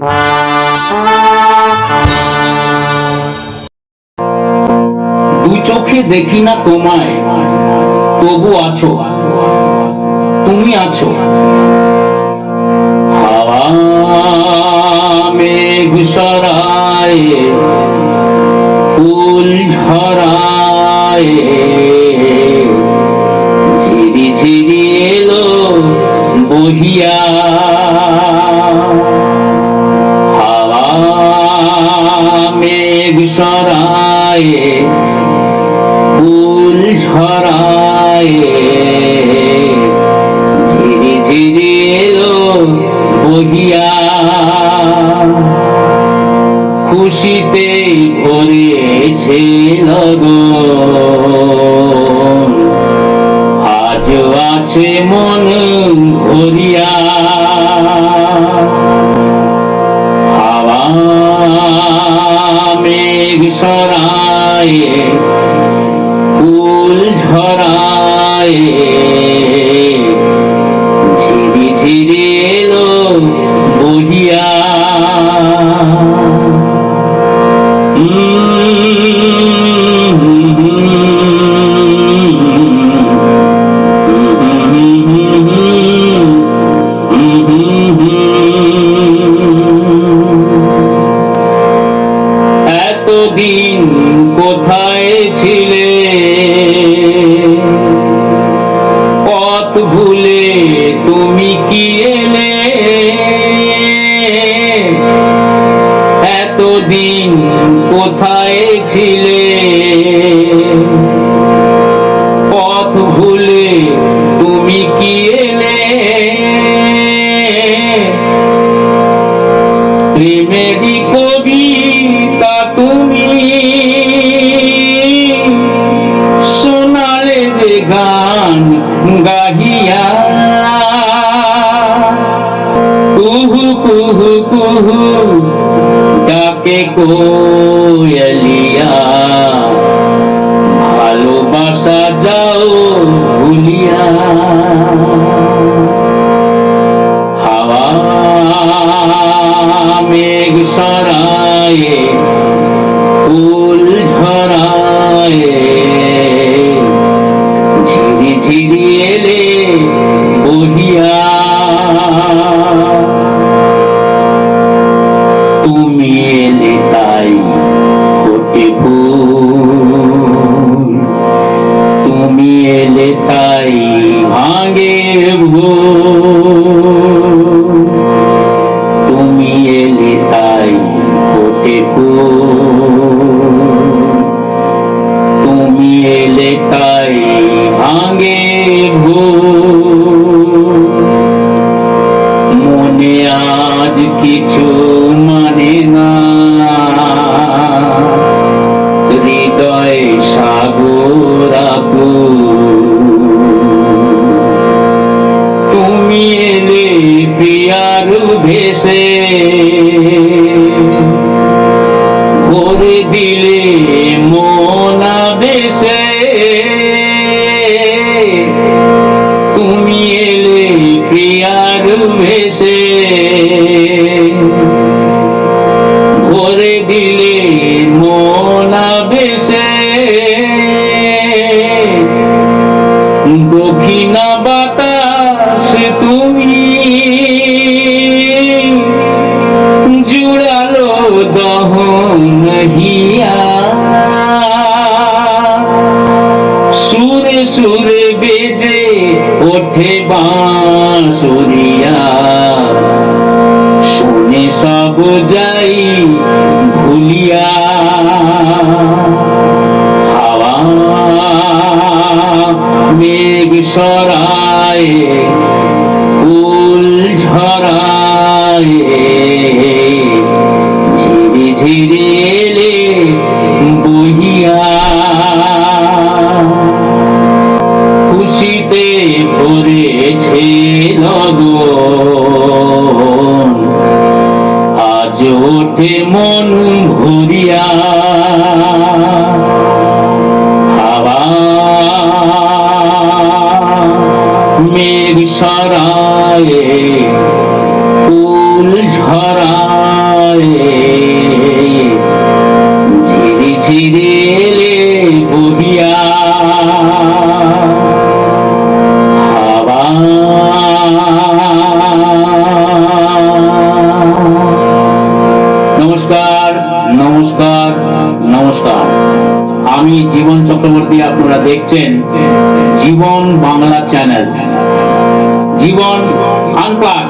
দু চোখে দেখি না তোমায়। তবু আছো। তুমি আছো। হাওয়া মেঘ সরায় ফুল ঝরায়। সরায় ফুল ঝরায় ঝিরি ঝিরি এলো বহিয়া। খুশিতে ভরেছে লগন। আজও আছে মন এতদিন কোথায় ছিলে? পথ ভুলে তুমি কি এলে? এতদিন কোথায় ছিলে? ডাকে কোয়লিয়া ভালোবাসা যাও তুমি এলে তাই ফুল। তুমি এলে তাই ভাঙে ভুল এলে প্রিয়ার ভেসে ওঠে বাঁশুরিয়া শুনে সব যাই ভরেছে লগন আপনারা দেখছেন জীবন বাংলা চ্যানেল। জীবন আনপ্লাগ